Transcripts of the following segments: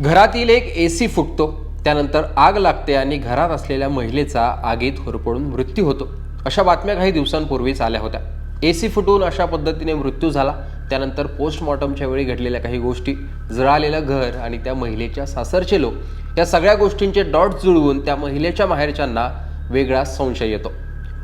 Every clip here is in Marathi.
घरातील एक ए सी फुटतो. त्यानंतर आग लागते आणि घरात असलेल्या महिलेचा आगीत होरपडून मृत्यू होतो. अशा बातम्या काही दिवसांपूर्वीच आल्या होत्या. ए सी फुटून अशा पद्धतीने मृत्यू झाला. त्यानंतर पोस्टमॉर्टमच्या वेळी घडलेल्या काही गोष्टी जळालेलं घर आणि त्या महिलेच्या सासरचे लोक या सगळ्या गोष्टींचे डॉट जुळवून त्या महिलेच्या माहेरच्यांना वेगळा संशय येतो.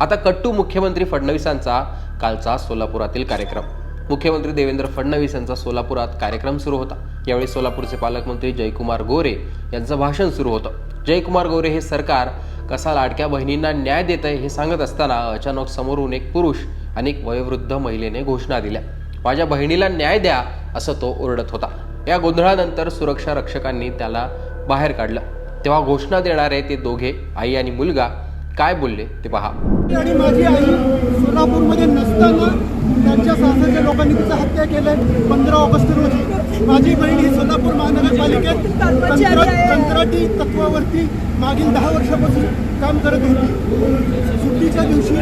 आता कट्टू मुख्यमंत्री फडणवीसांचा कालचा सोलापुरातील कार्यक्रम. मुख्यमंत्री देवेंद्र फडणवीस यांचा सोलापुरात कार्यक्रम सुरू होता. यावेळी सोलापूरचे पालकमंत्री जयकुमार गोरे यांचं भाषण सुरू होतं. जयकुमार गोरे हे सरकार कसा लाडक्या बहिणींना न्याय देत आहे हे सांगत असताना अचानक समोरून एक पुरुष आणि एक वयोवृद्ध महिलेने घोषणा दिल्या. माझ्या बहिणीला न्याय द्या असं तो ओरडत होता. या गोंधळानंतर सुरक्षा रक्षकांनी त्याला बाहेर काढलं. तेव्हा घोषणा देणारे ते दोघे आई आणि मुलगा काय बोलले ते पहा. आणि माझी आई सोलापूरमध्ये नसताना लोकांनी तिचं हत्या केलंय. पंधरा ऑगस्ट रोजी. माझी बहीण ही सोलापूर महानगरपालिकेत कंत्राटी तत्वावरती मागील दहा वर्षापासून काम करत होती. सुट्टीच्या दिवशी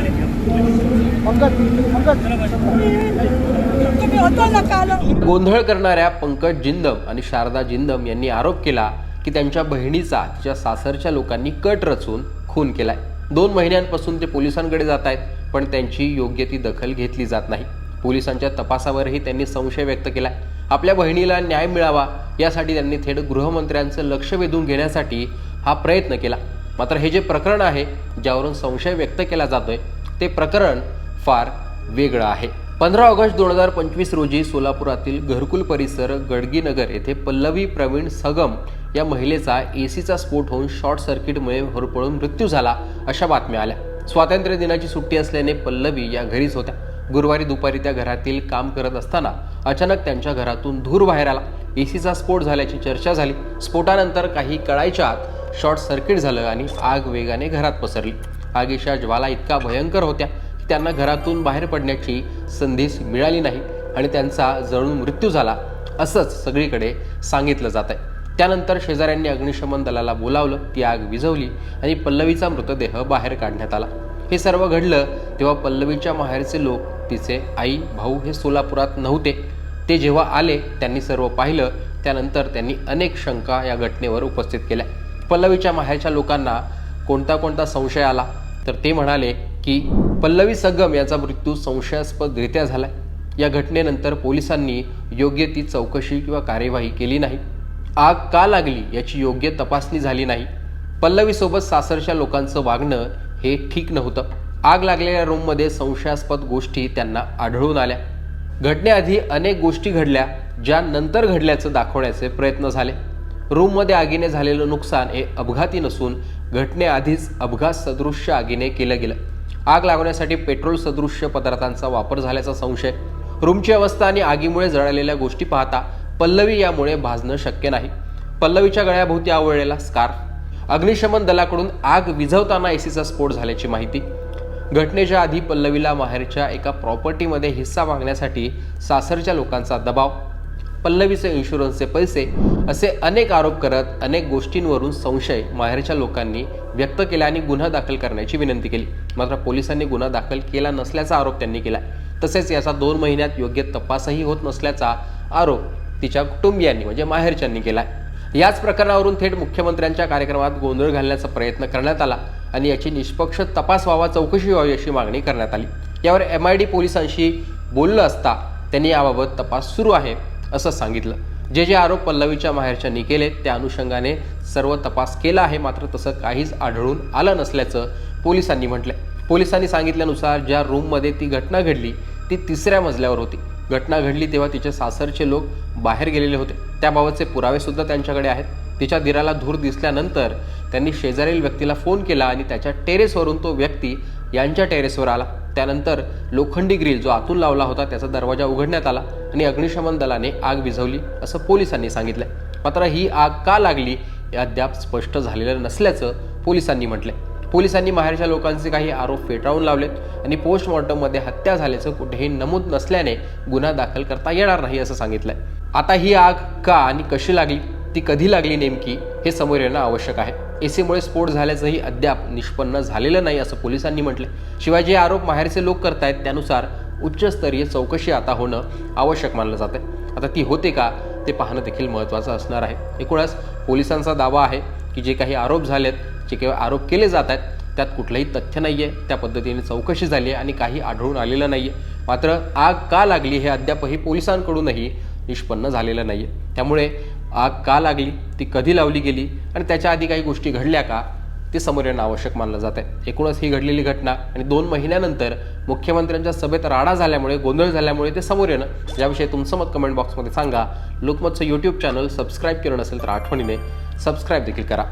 गोंधळ करणाऱ्या पंकज जिंदम आणि शारदा जिंदम यांनी आरोप केला की त्यांच्या बहिणीचा तिच्या सासरच्या लोकांनी कट रचून खून केलाय. दोन महिन्यांपासून ते पोलिसांकडे जात आहेत पण त्यांची योग्य ती दखल घेतली जात नाही. पोलिसांच्या तपासावरही त्यांनी संशय व्यक्त केला. आपल्या बहिणीला न्याय मिळावा यासाठी त्यांनी थेट गृहमंत्र्यांचं लक्ष वेधून घेण्यासाठी हा प्रयत्न केला. मात्र हे जे प्रकरण आहे ज्यावरून संशय व्यक्त केला जातोय ते प्रकरण फार वेगळं आहे. पंधरा ऑगस्ट दोन हजार पंचवीस रोजी सोलापुरातील घरकुल परिसर गडगीनगर येथे पल्लवी प्रवीण सगम या महिलेचा एसीचा स्फोट होऊन शॉर्ट सर्किटमुळे होरपळून मृत्यू झाला अशा बातम्या आल्या. स्वातंत्र्य दिनाची सुट्टी असल्याने पल्लवी या घरीच होत्या. गुरुवारी दुपारी त्या घरातील काम करत असताना अचानक त्यांच्या घरातून धूर बाहेर आला. एसीचा स्फोट झाल्याची चर्चा झाली. स्फोटानंतर काही कळायच्या आत शॉर्ट सर्किट झालं आणि आग वेगाने घरात पसरली. आगीच्या ज्वाला इतका भयंकर होत्या की त्यांना घरातून बाहेर पडण्याची संधीच मिळाली नाही आणि त्यांचा जळून मृत्यू झाला असंच सगळीकडे सांगितलं जात आहे. त्यानंतर शेजाऱ्यांनी अग्निशमन दलाला बोलावलं ती आग विझवली आणि पल्लवीचा मृतदेह बाहेर काढण्यात आला. हे सर्व घडलं तेव्हा पल्लवीच्या माहेरचे लोक तिचे आई भाऊ हे सोलापुरात नव्हते. ते जेव्हा आले त्यांनी सर्व पाहिलं. त्यानंतर त्यांनी अनेक शंका या घटनेवर उपस्थित केल्या. पल्लवीच्या माहेरच्या लोकांना कोणता कोणता संशय आला? तर ते म्हणाले की पल्लवी सगम याचा मृत्यू संशयास्पदरित्या झाला या घटनेनंतर पोलिसांनी योग्य ती चौकशी किंवा कार्यवाही केली नाही. आग का लागली याची योग्य तपासणी झाली नाही. पल्लवीसोबत सासरच्या लोकांचं वागणं हे ठीक नव्हतं. आग लागलेल्या रूममध्ये संशयास्पद गोष्टी त्यांना आढळून आल्या. घटनेआधी अनेक गोष्टी घडल्या ज्या नंतर घडल्याचं दाखवण्याचे प्रयत्न झाले. रूममध्ये आगीने झालेलं नुकसान हे अपघाती नसून घटनेआधीच अपघात सदृश्य आगीने केलं गेलं. आग लागवण्यासाठी पेट्रोल सदृश्य पदार्थांचा वापर झाल्याचा संशय. रूमची अवस्था आणि आगीमुळे जळालेल्या गोष्टी पाहता पल्लवी यामुळे भाजणं शक्य नाही. पल्लवीच्या गळ्याभोवती आवळलेला स्कार्फ अग्निशमन दलाकडून आग विझवताना एसीचा स्फोट झाल्याची माहिती. घटनेच्या आधी पल्लवीला माहेरच्या एका प्रॉपर्टीमध्ये हिस्सा मागण्यासाठी सासरच्या लोकांचा दबाव पल्लवीचे इन्शुरन्सचे पैसे असे अनेक आरोप करत अनेक गोष्टींवरून संशय माहेरच्या लोकांनी व्यक्त केला आणि गुन्हा दाखल करण्याची विनंती केली. मात्र पोलिसांनी गुन्हा दाखल केला नसल्याचा आरोप त्यांनी केला. तसेच याचा दोन महिन्यात योग्य तपासही होत नसल्याचा आरोप तिच्या कुटुंबियांनी म्हणजे माहेरच्यांनी केला. याच प्रकरणावरून थेट मुख्यमंत्र्यांच्या कार्यक्रमात गोंधळ घालण्याचा प्रयत्न करण्यात आला. आणि याची निष्पक्ष तपास व्हावा चौकशी व्हावी अशी मागणी करण्यात आली. यावर एम आय डी पोलिसांशी बोललं असता त्यांनी याबाबत तपास सुरू आहे असं सांगितलं. जे जे आरोप पल्लवीच्या माहेरच्यांनी केले त्या अनुषंगाने सर्व तपास केला आहे मात्र तसं काहीच आढळून आलं नसल्याचं पोलिसांनी म्हटलं पोलिसांनी सांगितल्यानुसार ज्या रूममध्ये ती घटना घडली ती तिसऱ्या मजल्यावर होती. घटना घडली तेव्हा तिचे सासरचे लोक बाहेर गेलेले होते. त्याबाबतचे पुरावेसुद्धा त्यांच्याकडे आहेत. तिच्या दिराला धूर दिसल्यानंतर त्यांनी शेजारील व्यक्तीला फोन केला आणि त्याच्या टेरेसवरून तो व्यक्ती यांच्या टेरेसवर आला. त्यानंतर लोखंडी ग्रिल जो आतून लावला होता त्याचा दरवाजा उघडण्यात आला आणि अग्निशमन दलाने आग विझवली असं पोलिसांनी सांगितलं मात्र ही आग का लागली हे अद्याप स्पष्ट झालेलं नसल्याचं पोलिसांनी म्हटलंय. पोलिसांनी माहेरच्या लोकांचे काही आरोप फेटाळून लावलेत आणि पोस्टमॉर्टममध्ये हत्या झाल्याचं कुठेही नमूद नसल्याने गुन्हा दाखल करता येणार नाही असं सांगितलंय. आता ही आग का आणि कशी लागली ती कधी लागली नेमकी हे समोर येणं आवश्यक आहे. एसीमुळे स्फोट झाल्याचंही अद्याप निष्पन्न झालेलं नाही असं पोलिसांनी म्हटलं शिवाय जे आरोप माहेरचे लोक करतायत त्यानुसार उच्चस्तरीय चौकशी आता होणं आवश्यक मानलं जातं आहे आता ती होते का ते पाहणं देखील महत्त्वाचं असणार आहे. एकूणच पोलिसांचा दावा आहे की जे काही आरोप झालेत जे काही आरोप केले जात आहेत त्यात कुठलंही तथ्य नाही आहे त्या पद्धतीने चौकशी झाली आहे आणि काही आढळून आलेलं नाही आहे मात्र आग का लागली हे अद्यापही पोलिसांकडूनही निष्पन्न झालेलं नाही आहे त्यामुळे आग का लागली? ती कधी लावली गेली? आणि त्याच्या आधी काही गोष्टी घडल्या का? ते समोर येणं आवश्यक मानलं जात आहे. एकूणच ही घडलेली घटना आणि दोन महिन्यानंतर मुख्यमंत्र्यांच्या सभेत राडा झाल्यामुळे गोंधळ झाल्यामुळे ते समोर येणं याविषयी तुमचं मत कमेंट बॉक्समध्ये सांगा. लोकमतचं यूट्यूब चॅनल सबस्क्राईब केलं नसेल तर आठवणीने सबस्क्राईब देखील करा.